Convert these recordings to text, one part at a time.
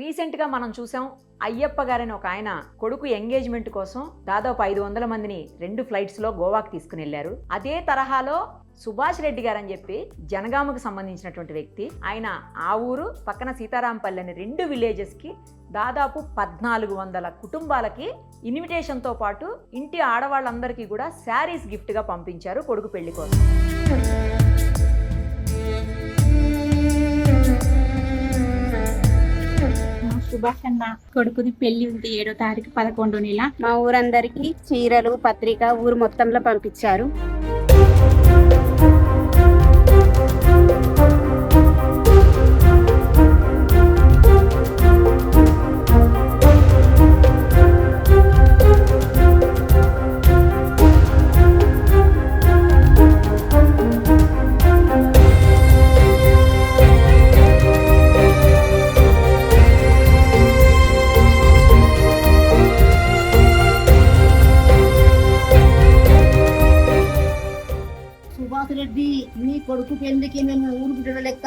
రీసెంట్గా మనం చూసాం అయ్యప్ప గారని ఒక ఆయన కొడుకు ఎంగేజ్మెంట్ కోసం దాదాపు ఐదు వందల మందిని రెండు ఫ్లైట్స్లో గోవాకి తీసుకుని వెళ్ళారు. అదే తరహాలో సుభాష్ రెడ్డి గారు అని చెప్పి జనగామకు సంబంధించినటువంటి వ్యక్తి ఆయన ఆ ఊరు పక్కన సీతారాంపల్లి అనే రెండు విలేజెస్కి దాదాపు పద్నాలుగు వందల కుటుంబాలకి ఇన్విటేషన్తో పాటు ఇంటి ఆడవాళ్ళందరికీ కూడా శారీస్ గిఫ్ట్గా పంపించారు కొడుకు పెళ్ళి కోసం. సుభాష్ అన్న. కొడుకుది పెళ్ళి ఉంది ఏడో తారీఖు పదకొండు నెల. మా ఊరందరికీ చీరలు పత్రిక ఊరు మొత్తంలో పంపించారు.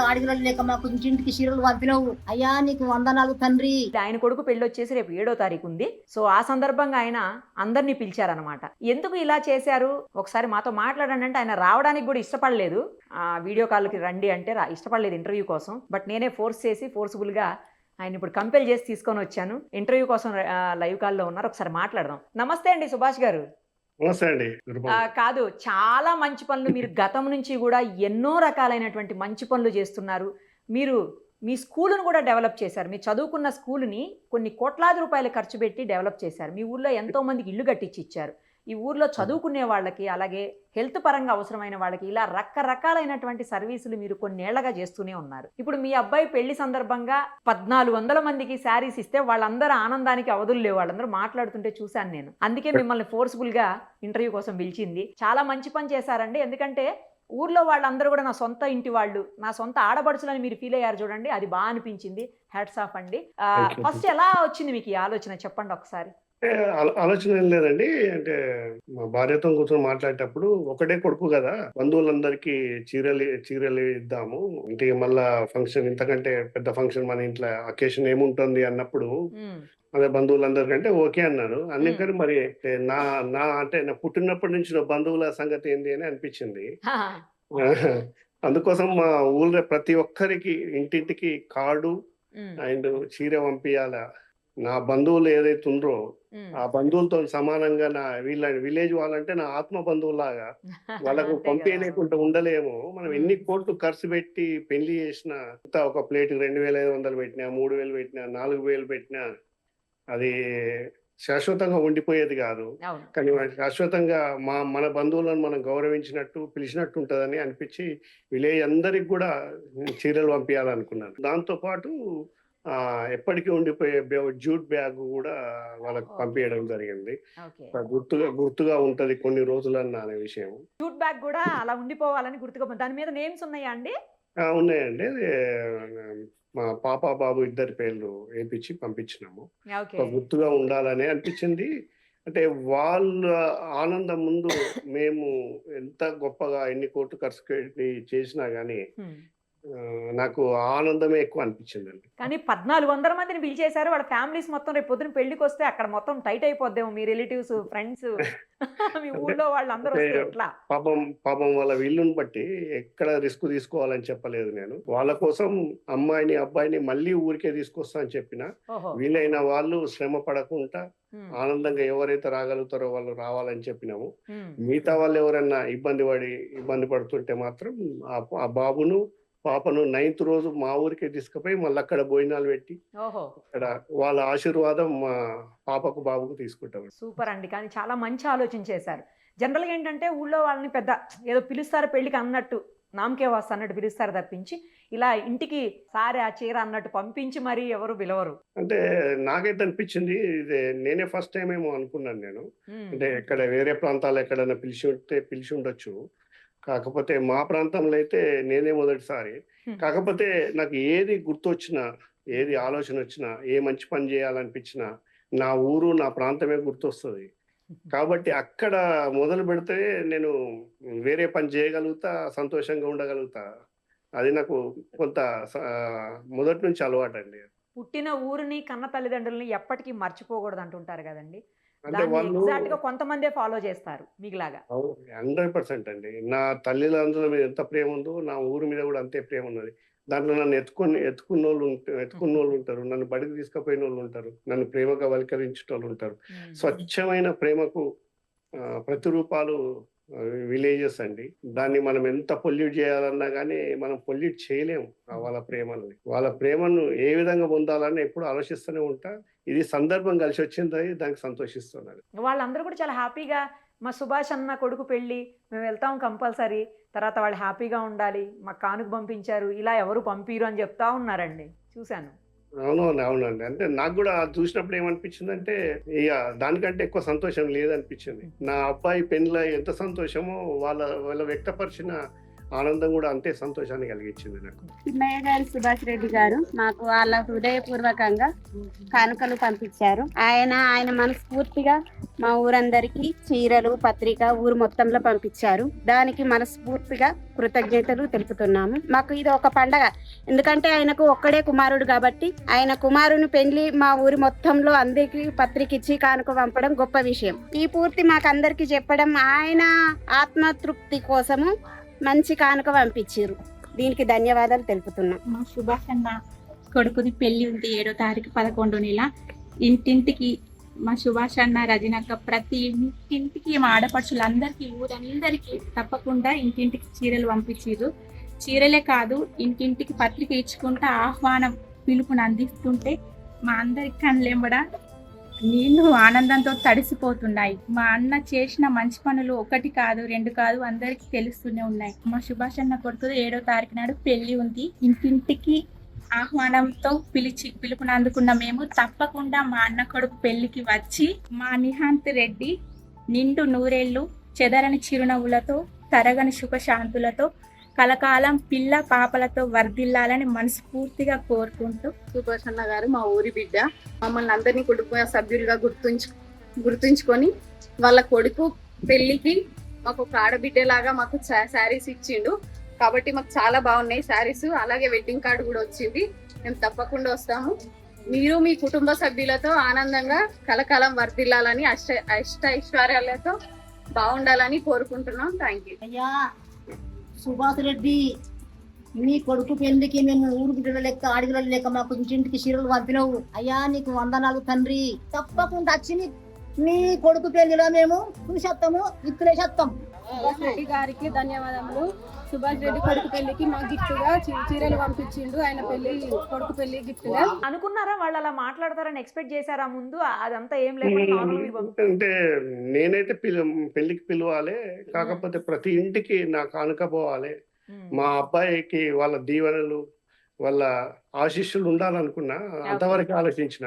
ఆడిగల లేక మాకు ఇంటింటికి చీరలు పంపినవు. అయ్యా నీకు వందనాలు తండ్రి. ఆయన కొడుకు పెళ్ళి వచ్చేసి రేపు ఏడో తారీఖు ఉంది. సో ఆ సందర్భంగా ఆయన అందరినీ పిలిచారనమాట ఎందుకు ఇలా చేశారు? ఒకసారి మాతో మాట్లాడండి అంటే ఆయన రావడానికి కూడా ఇష్టపడలేదు. ఆ వీడియో కాల్కి రండి అంటే రా ఇష్టపడలేదు ఇంటర్వ్యూ కోసం. బట్ నేనే ఫోర్స్ చేసి ఫోర్స్ఫుల్గా గా ఆయన ఇప్పుడు కంపెల్ చేసి తీసుకొని వచ్చాను. ఇంటర్వ్యూ కోసం లైవ్ కాల్లో ఉన్నారు. ఒకసారి మాట్లాడదాం. నమస్తే అండి సుభాష్ గారు. కాదు చాలా మంచి పనులు మీరు గతం నుంచి కూడా ఎన్నో రకాలైనటువంటి మంచి పనులు చేస్తున్నారు. మీరు మీ స్కూలును కూడా డెవలప్ చేశారు. మీరు చదువుకున్న స్కూలుని కొన్ని కోట్లాది రూపాయలు ఖర్చు పెట్టి డెవలప్ చేశారు. మీ ఊర్లో ఎంతో మందికి ఇల్లు కట్టించి ఇచ్చారు. ఈ ఊర్లో చదువుకునే వాళ్ళకి అలాగే హెల్త్ పరంగా అవసరమైన వాళ్ళకి ఇలా రకరకాలైనటువంటి సర్వీసులు మీరు కొన్నేళ్ళగా చేస్తూనే ఉన్నారు. ఇప్పుడు మీ అబ్బాయి పెళ్ళి సందర్భంగా పద్నాలుగు వందల మందికి శారీస్ ఇస్తే వాళ్ళందరూ ఆనందానికి అవధులు లేవు. వాళ్ళందరూ మాట్లాడుతుంటే చూశాను నేను. అందుకే మిమ్మల్ని ఫోర్స్ఫుల్గా ఇంటర్వ్యూ కోసం పిలిచింది. చాలా మంచి పని చేశారండి. ఎందుకంటే ఊర్లో వాళ్ళందరూ కూడా నా సొంత ఇంటి వాళ్ళు నా సొంత ఆడపడుచులని మీరు ఫీల్ అయ్యారు చూడండి. అది బాగా అనిపించింది. హ్యాట్స్ ఆఫ్ అండి. ఫస్ట్ ఎలా వచ్చింది మీకు ఈ ఆలోచన? చెప్పండి ఒకసారి. ఆలోచన ఏం లేదండి. అంటే మా భార్యతో కూర్చొని మాట్లాడేటప్పుడు ఒకటే కొడుకు కదా బంధువులందరికీ చీరలు చీరలు ఇద్దాము. ఇంటికి మళ్ళా ఫంక్షన్ ఇంతకంటే పెద్ద ఫంక్షన్ మన ఇంట్లో అకేషన్ ఏముంటుంది అన్నప్పుడు అదే బంధువులందరికంటే ఓకే అన్నారు అందుకని మరి నా నా అంటే నా పుట్టినప్పటి నుంచి నా బంధువుల సంగతి ఏంది అని అనిపించింది. అందుకోసం మా ఊళ్ళో ప్రతి ఒక్కరికి ఇంటింటికి కార్డు అండ్ చీర పంపించాల నా బంధువులు ఏదైతే ఉండ్రో. ఆ బంధువులతో సమానంగా నా వీళ్ళ విలేజ్ వాళ్ళంటే నా ఆత్మ బంధువులాగా వాళ్ళకు. పంపించలేకుండా ఉండలేము. మనం ఎన్ని కోట్లు ఖర్చు పెట్టి పెళ్ళి చేసిన ఒక ప్లేట్ రెండు వేల ఐదు వందలు పెట్టినా మూడు వేలు పెట్టినా నాలుగు వేలు పెట్టినా అది శాశ్వతంగా ఉండిపోయేది కాదు. కానీ శాశ్వతంగా మా మన బంధువులను మనం గౌరవించినట్టు పిలిచినట్టు ఉంటుందని అనిపించి విలేజ్ అందరికి కూడా చీరలు పంపించాలనుకున్నాను దాంతో పాటు ఆ ఎప్పటికీ ఉండిపోయే జూట్ బ్యాగ్ కూడా వాళ్ళకి పంపించడం జరిగింది. గుర్తుగా గుర్తుగా ఉంటది కొన్ని రోజులన్న అనే విషయం. జూట్ బ్యాగ్ కూడా అలా ఉండిపోవాలని గుర్తుగా దాని మీద నేమ్స్ ఉన్నాయా అండి? ఉన్నాయండి. మా పాప బాబు ఇద్దరి పేర్లు వేపించి పంపించినాము. గుర్తుగా ఉండాలని అనిపించింది. అంటే వాళ్ళ ఆనందం ముందు మేము ఎంత గొప్పగా ఎన్ని కోట్లు ఖర్చు చేసినా గానీ నాకు ఆనందమే ఎక్కువ అనిపించిందండి. కానీ పద్నాలుగు వందల మందిని పిలిచేశారు వాళ్ళ ఫ్యామిలీస్ మొత్తం రేపు పొద్దున పెళ్ళికి వస్తే అక్కడ మొత్తం టైట్ అయిపోద్దేమో మీ రిలేటివ్స్ ఫ్రెండ్స్ మీ ఊళ్ళో వాళ్ళందరూ ఎట్లా? పాపం పాపం వాళ్ళ వీళ్ళని బట్టి ఎక్కడ రిస్క్ తీసుకోవాలని చెప్పలేదు నేను. వాళ్ళ కోసం అమ్మాయిని అబ్బాయిని మళ్ళీ ఊరికే తీసుకొస్తా అని చెప్పిన వీలైన వాళ్ళు శ్రమ పడకుండా ఆనందంగా ఎవరైతే రాగలుగుతారో వాళ్ళు రావాలని చెప్పినాము. మిగతా వాళ్ళు ఎవరైనా ఇబ్బంది పడి ఇబ్బంది పడుతుంటే మాత్రం ఆ బాబును పాపను నైన్త్ రోజు మా ఊరికే తీసుకుపోయి మళ్ళీ అక్కడ భోజనాలు పెట్టి అక్కడ వాళ్ళ ఆశీర్వాదం మా పాపకు బాబుకు తీసుకుంటాం. సూపర్ అండి. కానీ చాలా మంచి ఆలోచన చేశారు. జనరల్గా ఏంటంటే ఊళ్ళో వాళ్ళని పెద్ద ఏదో పిలుస్తారు పెళ్ళికి అన్నట్టు నామకే వాస్తు అన్నట్టు పిలుస్తారు తప్పించి ఇలా ఇంటికి సారే ఆ చీర అన్నట్టు పంపించి మరీ ఎవరు పిలవరు. అంటే నాకైతే అనిపించింది ఇది నేనే ఫస్ట్ టైం ఏమో అనుకున్నాను నేను. అంటే ఎక్కడ వేరే ప్రాంతాలు ఎక్కడైనా పిలిచి ఉంటే పిలిచి ఉండొచ్చు. కాకపోతే మా ప్రాంతంలో అయితే నేనే మొదటిసారి. కాకపోతే నాకు ఏది గుర్తొచ్చినా ఏది ఆలోచన వచ్చినా ఏ మంచి పని చేయాలనిపించినా నా ఊరు నా ప్రాంతమే గుర్తొస్తుంది. కాబట్టి అక్కడ మొదలు పెడితే నేను వేరే పని చేయగలుగుతా సంతోషంగా ఉండగలుగుతా. అది నాకు కొంత మొదటి నుంచి అలవాటు అండి పుట్టిన ఊరిని కన్న తల్లిదండ్రులని ఎప్పటికీ మర్చిపోకూడదు అంటుంటారు కదండి. ఎగ్జాక్ట్గా కొంతమందే ఫాలో చేస్తారు మీకులాగా. హండ్రెడ్ పర్సెంట్ అండి. నా తల్లిదండ్రుల మీద ఎంత ప్రేమ ఉందో నా ఊరి మీద కూడా అంతే ప్రేమ ఉన్నది. దాంట్లో నన్ను ఎత్తుకొని ఎత్తుకున్న వాళ్ళు ఎత్తుకున్న వాళ్ళు ఉంటారు. నన్ను బడికి తీసుకుపోయిన వాళ్ళు ఉంటారు. నన్ను ప్రేమగా వల్కరించిన వాళ్ళు ఉంటారు స్వచ్ఛమైన ప్రేమకు ప్రతిరూపాలు విలేజెస్ అండి. దాన్ని మనం ఎంత పొల్యూట్ చేయాలన్నా కానీ మనం పొల్యూట్ చేయలేము వాళ్ళ ప్రేమని వాళ్ళ ప్రేమను ఏ విధంగా పొందాలని ఎప్పుడు ఆలోచిస్తూనే ఉంటా. ఇది సందర్భం కలిసి వచ్చింది దానికి సంతోషిస్తున్నారు. వాళ్ళందరూ కూడా చాలా హ్యాపీగా మా సుభాష్ అన్న కొడుకు పెళ్ళి మేము వెళ్తాం కంపల్సరీ. తర్వాత వాళ్ళు హ్యాపీగా ఉండాలి. మా కానుకు పంపించారు. ఇలా ఎవరు పంపిరు అని చెప్తా ఉన్నారండి. చూశాను. అవునవును అవునండి. అంటే నాకు కూడా చూసినప్పుడు ఏమనిపించింది అంటే ఇక దానికంటే ఎక్కువ సంతోషం లేదనిపించింది. నా అబ్బాయి పెళ్ళిలో ఎంత సంతోషమో వాళ్ళ వాళ్ళ వ్యక్తపరిచిన ఆనందం కూడా అంతే సంతోషాన్ని కలిగించింది నాకు. తిమ్మయ్య గారు సుభాష్ రెడ్డి గారు మాకు వాళ్ళ హృదయపూర్వకంగా కానుకలు పంపించారు. ఆయన ఆయన మనస్ఫూర్తిగా మా ఊరందరికీ చీరలు పత్రిక ఊరు మొత్తంలో పంపించారు. దానికి మనస్ఫూర్తిగా కృతజ్ఞతలు తెలుపుతున్నాము. మాకు ఇది ఒక పండగ. ఎందుకంటే ఆయనకు ఒక్కడే కుమారుడు కాబట్టి ఆయన కుమారుని పెళ్ళి మా ఊరి మొత్తంలో అందరికీ పత్రిక ఇచ్చి కానుక పంపడం గొప్ప విషయం. ఈ పూర్తి మాకందరికి చెప్పడం ఆయన ఆత్మతృప్తి కోసము మంచి కానుక పంపించారు దీనికి ధన్యవాదాలు తెలుపుతున్నాం. మా సుభాష్ అన్న కొడుకుది పెళ్ళి ఉంది ఏడో తారీఖు పదకొండు నెల. ఇంటింటికి మా సుభాష్ అన్న రజనక్క ప్రతి ఇంటింటికి మా ఆడపడుచులందరికీ ఊరందరికీ తప్పకుండా ఇంటింటికి చీరలు పంపించారు చీరలే కాదు ఇంటింటికి పత్రిక ఇచ్చుకుంటా ఆహ్వానం పిలుపుని అందిస్తుంటే మా అందరికి కళ్ళెంబడ నీళ్ళు ఆనందంతో తడిసిపోతున్నాయి. మా అన్న చేసిన మంచి పనులు ఒకటి కాదు రెండు కాదు అందరికి తెలుస్తూనే ఉన్నాయి. మా సుభాష్ అన్న కొడుకు ఏడో తారీఖు నాడు పెళ్ళి ఉంది. ఇంటింటికి ఆహ్వానంతో పిలిచి పిలుపుని అందుకున్న మేము తప్పకుండా మా అన్న కొడుకు పెళ్ళికి వచ్చి మా నిహాంత్ రెడ్డి నిండు నూరేళ్ళు చెదరని చిరునవ్వులతో తరగని సుఖశాంతులతో కలకాలం పిల్ల పాపలతో వర్ధిల్లాలని మనస్ఫూర్తిగా కోరుకుంటూ సుభాష్ అన్న గారు మా ఊరి బిడ్డ. మమ్మల్ని అందరినీ కుటుంబ సభ్యులుగా గుర్తుంచు గుర్తుంచుకొని వాళ్ళ కొడుకు పెళ్ళికి మాకు ఒక ఆడబిడ్డలాగా మాకు శారీస్ ఇచ్చిండు. కాబట్టి మాకు చాలా బాగున్నాయి శారీస్. అలాగే వెడ్డింగ్ కార్డు కూడా వచ్చింది. మేము తప్పకుండా వస్తాము. మీరు మీ కుటుంబ సభ్యులతో ఆనందంగా కలకాలం వర్ధిల్లాలని అష్ట అష్ట ఐశ్వర్యాలతో బాగుండాలని కోరుకుంటున్నాం. థ్యాంక్ యూ అయ్యా సుభాష్ రెడ్డి నీ కొడుకు పెళ్ళికి మేము ఊరు బిడ్డల లెక్క ఆడిగల లెక్క మాకు ఇంటింటికి చీరలు పంపినవు అయ్యా నీకు వందనాలు తండ్రి. తప్పకుండా వచ్చి నీ- కొడుకు పెళ్ళిలో మేము చూసేస్తాము ఇప్పుడేసేస్తాం సుభాష్ గారికి ధన్యవాదములు. సుభాష్ రెడ్డి కొడుకు పెళ్ళికి మా గిఫ్ట్గా చీరలు పంపించిండు. ఆయన పెళ్ళి కొడుకు పెళ్ళి గిఫ్ట్గా. అనుకున్నారా వాళ్ళు అలా మాట్లాడతారని ఎక్స్పెక్ట్ చేశారా ముందు? అదంతా ఏం పంపి- అంటే నేనైతే పెళ్ళికి పిలవాలి. కాకపోతే ప్రతి ఇంటికి నా కానుక పోవాలి. ఉమ్. మా అబ్బాయికి వాళ్ళ దీవెనలు వాళ్ళ ఆశీస్సులు ఉండాలనుకున్నా అంతవరకు ఆలోచించిన.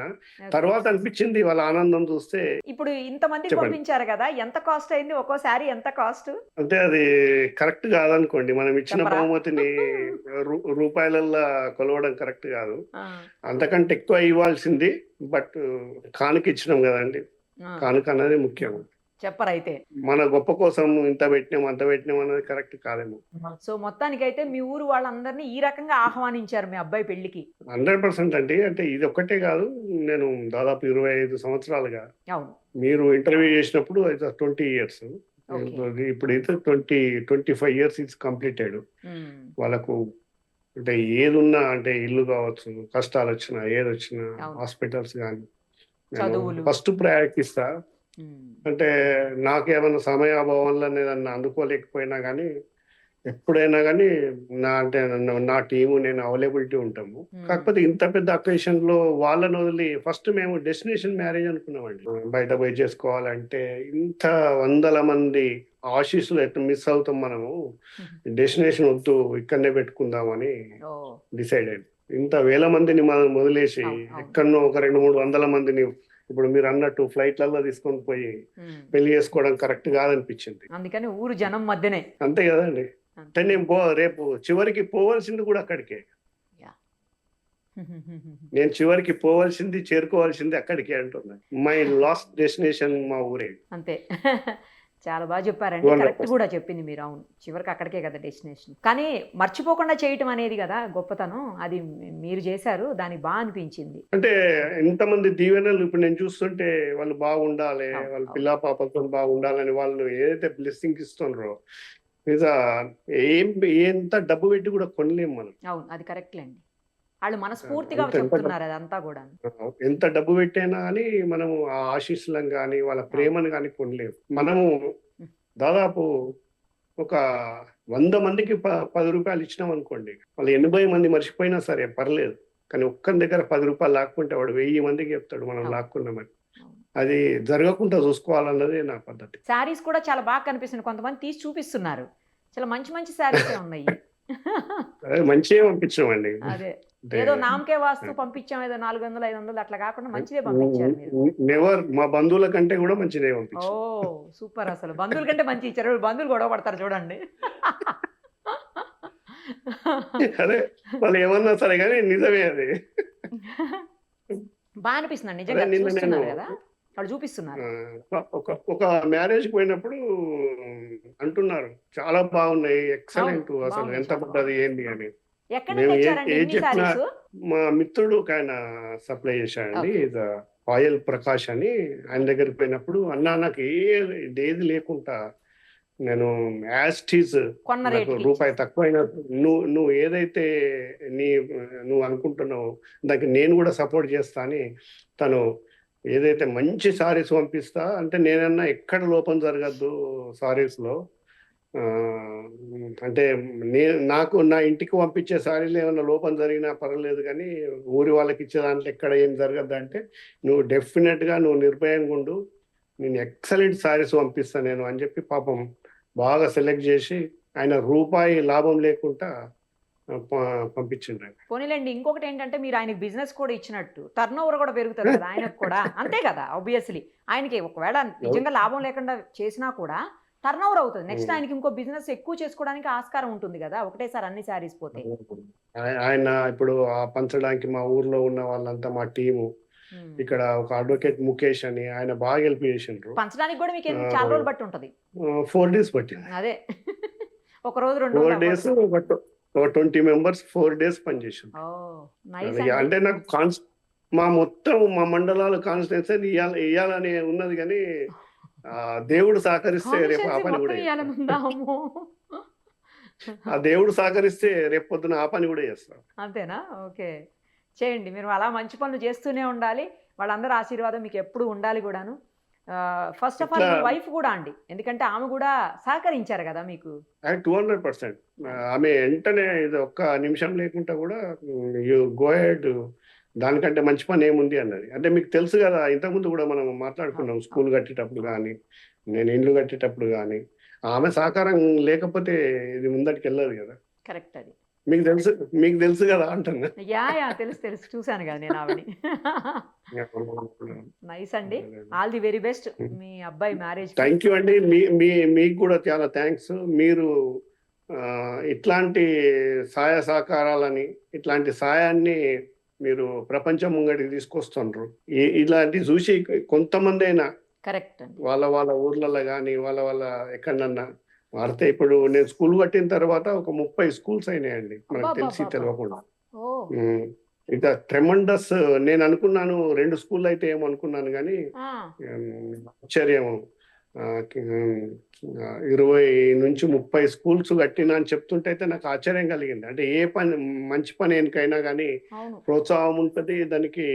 తర్వాత అనిపించింది వాళ్ళ ఆనందం చూస్తే ఇప్పుడు చెప్పండి. పంపించారు కదా ఎంత కాస్ట్ అయింది? ఒక్కో శారీ ఎంత కాస్ట్ అంటే అది కరెక్ట్ కాదనుకోండి. మనం ఇచ్చిన? బహుమతిని రూపాయలల్లో కొలవడం కరెక్ట్ కాదు. అంతకంటే ఎక్కువ ఇవ్వాల్సింది బట్ కానుక ఇచ్చినాం కదండి. కానుక అనేది ముఖ్యం. చెప్పరైతే మన గొప్ప కోసం ఇంత పెట్టినాం అంత పెట్టినాం అనేది కరెక్ట్ కాదేమో సో మొత్తానికైతే మీ ఊరు వాళ్ళందరినీ ఈ రకంగా ఆహ్వానించారు మీ అబ్బాయి పెళ్ళికి హండ్రెడ్ పర్సెంట్ అండి అంటే ఇది ఒక్కటే కాదు నేను దాదాపు ఇరవై ఐదు సంవత్సరాలుగా అవును మీరు ఇంటర్వ్యూ చేసినప్పుడు అయితే ట్వంటీ ఇయర్స్ Okay. ఇప్పుడు అయితే twenty twenty five years it's completed. వాళ్ళకు అంటే ఏదున్నా అంటే ఇల్లు కావచ్చు కష్టాలు వచ్చినా ఏది వచ్చినా. హాస్పిటల్స్ కానీ. ఫస్ట్ ప్రయారిటీ ఇస్తా. అంటే నాకేమైనా సమయాభావం వల్ల నేను అందుకోలేకపోయినా కానీ ఎప్పుడైనా కానీ నా అంటే నా టీము నేను అవైలబిలిటీ ఉంటాము. Hmm. కాకపోతే ఇంత పెద్ద అకేషన్లో వాళ్ళని వదిలి ఫస్ట్ మేము డెస్టినేషన్ మ్యారేజ్ అనుకున్నామండి. బయట పోయి చేసుకోవాలంటే ఇంత వందల మంది ఆశీస్సులు ఎట్లా మిస్ అవుతాం మనము? డెస్టినేషన్ వద్దు ఇక్కడనే పెట్టుకుందామని డిసైడ్ అయింది ఇంత వేల మందిని మనం వదిలేసి. ఎక్కడనో ఒక రెండు మూడు వందల మందిని ఇప్పుడు మీరు అన్నట్టు ఫ్లైట్లలో తీసుకొని పోయి. పెళ్ళి చేసుకోవడం కరెక్ట్ కాదనిపించింది. అందుకని ఊరు జనం మధ్యనే. అంతే కదండి. అంటే నేను పో రేపు చివరికి పోవాల్సింది కూడా అక్కడికే. నేను చివరికి పోవాల్సింది చేరుకోవాల్సింది అక్కడికే అంటున్నా. మై లాస్ట్ డెస్టినేషన్ మా ఊరే. అంతే. చాలా బాగా చెప్పారండి. కరెక్ట్ కూడా చెప్పింది మీరు. అవును. చివరికి అక్కడికే కదా డెస్టినేషన్ కానీ మర్చిపోకుండా చేయటం అనేది కదా గొప్పతనం. అది మీరు చేశారు దానికి బాగా అనిపించింది. అంటే ఎంతమంది దీవెనలు ఇప్పుడు నేను చూస్తుంటే వాళ్ళు బాగుండాలి వాళ్ళ. పిల్ల పాపలతో బాగుండాలని వాళ్ళు ఏదైతే బ్లెస్సింగ్ ఇస్తున్నారో ఏం ఎంత డబ్బు పెట్టి కూడా కొనలేము మనం. అవును అది కరెక్ట్లేండి వాళ్ళు మనస్ఫూర్తిగా చెప్తున్నారు అదంతా కూడా ఎంత డబ్బు పెట్టైనా కానీ మనము ఆ ఆశీస్సులను కానీ వాళ్ళ ప్రేమను కానీ కొనలేము మనము దాదాపు ఒక వంద మందికి ప పది రూపాయలు ఇచ్చినాం అనుకోండి. వాళ్ళు ఎనభై మంది మర్చిపోయినా సరే పర్లేదు. కానీ ఒక్కరి దగ్గర పది రూపాయలు లాక్కుంటే వాడు వెయ్యి మందికి చెప్తాడు మనం. లాక్కున్నామని. అది జరగకుండా చూసుకోవాలన్నదే నా పద్ధతి. శారీస్ కూడా చాలా బాగా కనిపిస్తుంది కొంతమంది తీసి చూపిస్తున్నారు. చాలా మంచి మంచి శారీస్ ఉన్నాయి. మంచిగా పంపించామండి. అదే. ఏదో నామకే వాస్తు పంపించాం ఏదో నాలుగు వందలు ఐదు వందలు అట్లా కాకుండా మంచిదే పంపించారు నెవర్ మా బంధువుల కంటే కూడా మంచిదే ఓ పంపించాం సూపర్ అసలు. బంధువుల కంటే మంచి ఇచ్చారు. బంధువులు గొడవ పడతారు చూడండి. అదే వాళ్ళు ఏమన్నా సరే కానీ నిజమే అది. బాగా అనిపిస్తుంది నిజంగా చూస్తున్నారు నేను- కదా. వాళ్ళు చూపిస్తున్నారు. ఒక ఒక మ్యారేజ్ పోయినప్పుడు అంటున్నారు చాలా బాగున్నాయి ఎక్సలెంట్ అసలు ఎంత పడ్డది ఏంటి అని. మా మిత్రుడు ఒక ఆయన సప్లై చేశాడండి ఆయిల్ ప్రకాష్ అని. ఆయన దగ్గరికి పోయినప్పుడు అన్నా నాకు ఏది లేకుండా నేను రేట్ రూపాయి తక్కువైనా నువ్వు నువ్వు ఏదైతే నీ నువ్వు అనుకుంటున్నావు దానికి నేను కూడా సపోర్ట్ చేస్తా అని తను ఏదైతే మంచి సారీస్ పంపిస్తా అంటే నేనన్నా ఎక్కడ లోపం జరగద్దు సారీస్లో అంటే నేను నాకు నా ఇంటికి పంపించే సారీలు ఏమైనా లోపం జరిగినా పర్వాలేదు కానీ ఊరి వాళ్ళకి ఇచ్చే దాంట్లో ఎక్కడ ఏం జరగద్దు అంటే నువ్వు డెఫినెట్గా నువ్వు నిర్భయంగా ఉండు నేను ఎక్సలెంట్ సారీస్ పంపిస్తా నేను అని చెప్పి పాపం బాగా సెలెక్ట్ చేసి ఆయన రూపాయి లాభం లేకుండా పంపించిండు. పోనీలేండి ఇంకొకటి ఏంటంటే మీరు ఆయనకి బిజినెస్ కూడా ఇచ్చినట్టు టర్న్ ఓవర్ కూడా పెరుగుతుంది కదా ఆయనకు కూడా. అంతే కదా ఆబ్వియస్లీ ఆయనకి ఒకవేళ నిజంగా లాభం లేకుండా చేసినా కూడా టర్న్ ఓవర్ అవుతుంది. నెక్స్ట్. ఆయనకి ఇంకో బిజినెస్ ఎక్కువ చేసుకోవడానికి ఆస్కారం ఉంటుంది కదా ఒకటేసారి అన్ని శారీస్ పోతే. ఆయ- ఆయన ఇప్పుడు పంచడానికి మా ఊర్లో ఉన్న వాళ్ళంతా మా టీము. ఇక్కడ ఒక అడ్వకేట్ ముఖేష్ అని ఆయన బాగా హెల్ప్ చేసిండ్రు. పంచడానికి కూడా మీకు చాలా రోజులు బట్టి ఉంటుంది. ఫోర్ డేస్ పట్టింది. అదే. ఒక రోజు రెండు ఫోర్ డేస్. ఒక ట్వంటీ మెంబర్స్ ఫోర్ డేస్ అది అంటే నాకు కాన్స్ మా మొత్తం మా మండలాలు కాన్స్టిట్యూన్సీ ఇయ్యాల ఇయ్యాలని ఉన్నది కానీ దేవుడు సహకరిస్తే రేపు ఆ పని కూడా. ఆ దేవుడు సహకరిస్తే రేపు పొద్దున ఆ పని కూడా చేస్తాం. అంతేనా? ఓకే. చేయండి. మీరు అలా మంచి పనులు చేస్తూనే ఉండాలి. వాళ్ళందరూ ఆశీర్వాదం మీకు ఎప్పుడు ఉండాలి కూడాను. ఫస్ట్ ఆఫ్ ఆల్ వైఫ్ కూడా అండి. ఎందుకంటే ఆమె కూడా సహకరించారు కదా మీకు. టూ హండ్రెడ్ పర్సెంట్ ఆమె వెంటనే ఇది ఒక్క నిమిషం లేకుండా కూడా యూ గోహెడ్ దానికంటే మంచి పని ఏముంది అన్నది. అంటే మీకు తెలుసు కదా ఇంతకుముందు కూడా మనం మాట్లాడుకున్నాం స్కూల్ కట్టేటప్పుడు కానీ నేను ఇండ్లు కట్టేటప్పుడు కానీ. ఆమె సహకారం లేకపోతే ఇది ముందటికి వెళ్ళదు కదా. కరెక్ట్ అది. మీకు తెలుసు మీకు తెలుసు కదా అంటున్నా యా యా తెలుసు తెలుసు. చూశాను కదా నేను ఆవిడని. నైస్ అండి. ఆల్ ది వెరీ బెస్ట్ మీ అబ్బాయి మ్యారేజ్ థ్యాంక్ యూ అండి. మీ మీ మీకు కూడా చాలా థ్యాంక్స్ మీరు ఇట్లాంటి సహాయ సహకారాలని ఇట్లాంటి సహాయాన్ని మీరు ప్రపంచం ముంగడికి తీసుకొస్తుండ్రు. ఇలాంటి చూసి కొంతమంది అయినా కరెక్ట్ వాళ్ళ వాళ్ళ ఊర్లలో కానీ వాళ్ళ వాళ్ళ ఎక్కడన్నా వాడితే ఇప్పుడు నేను స్కూల్ కట్టిన తర్వాత ఒక ముప్పై స్కూల్స్ అయినాయండి. మనకు తెలిసి. తెలియకుండా ఇక ట్రెమండస్ నేను అనుకున్నాను రెండు స్కూల్ అయితే ఏమో అనుకున్నాను కానీ ఆశ్చర్యం. ఇరవై నుంచి ముప్పై స్కూల్స్ కట్టినా అని చెప్తుంటే అయితే నాకు ఆశ్చర్యం కలిగింది. అంటే ఏ పని మంచి పని ఎనికైనా కానీ ప్రోత్సాహం ఉంటది దానికి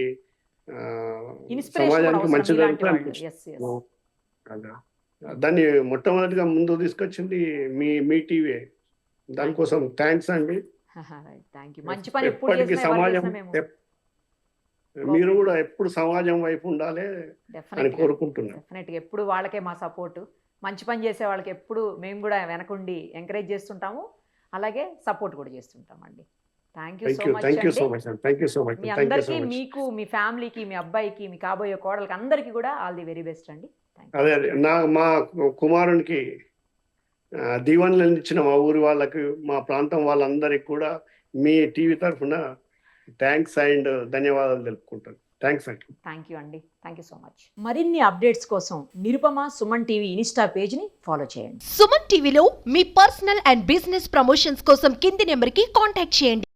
సమాజానికి మంచి ఇలాంటి దాన్ని మొట్టమొదటిగా ముందు తీసుకొచ్చింది మీ మీ టీవీ. దానికోసం థ్యాంక్స్ అండి. Thank you. మంచి పని ఎప్పుడు ఎప్పటికీ సమాజం మీరు కూడా ఎప్పుడు సమాజం వైపు ఉండాలి అని కోరుకుంటున్నాను డెఫినెట్గా ఎప్పుడు వాళ్ళకే మా సపోర్టు. మంచి పని చేసే వాళ్ళకి ఎప్పుడు మేము కూడా వెనకుండి ఎంకరేజ్ చేస్తుంటాము. అలాగే సపోర్ట్ కూడా చేస్తుంటాం అండి. థ్యాంక్ యూ సో మచ్ మీ అందరికీ మీకు మీ ఫ్యామిలీకి మీ అబ్బాయికి మీ కాబోయే కోడలకి అందరికీ కూడా ఆల్ ది వెరీ బెస్ట్ అండి. అదే అదే. నా మా కుమారునికి దీవెనలు ఇచ్చిన మా ఊరి వాళ్ళకి మా ప్రాంతం వాళ్ళందరికీ కూడా మీ టీవీ తరఫున థ్యాంక్స్ అండ్ ధన్యవాదాలు తెలుపుకుంటాను. థ్యాంక్స్ అండి. థ్యాంక్ యూ అండి. Thank you so much. మరిన్ని అప్డేట్స్ కోసం నిరుపమ సుమన్ టీవీ ఇన్స్టా పేజ్ని ఫాలో చేయండి. సుమన్ టీవీలో మీ పర్సనల్ అండ్ బిజినెస్ ప్రమోషన్స్ కోసం కింది నెంబర్కి కాంటాక్ట్ చేయండి.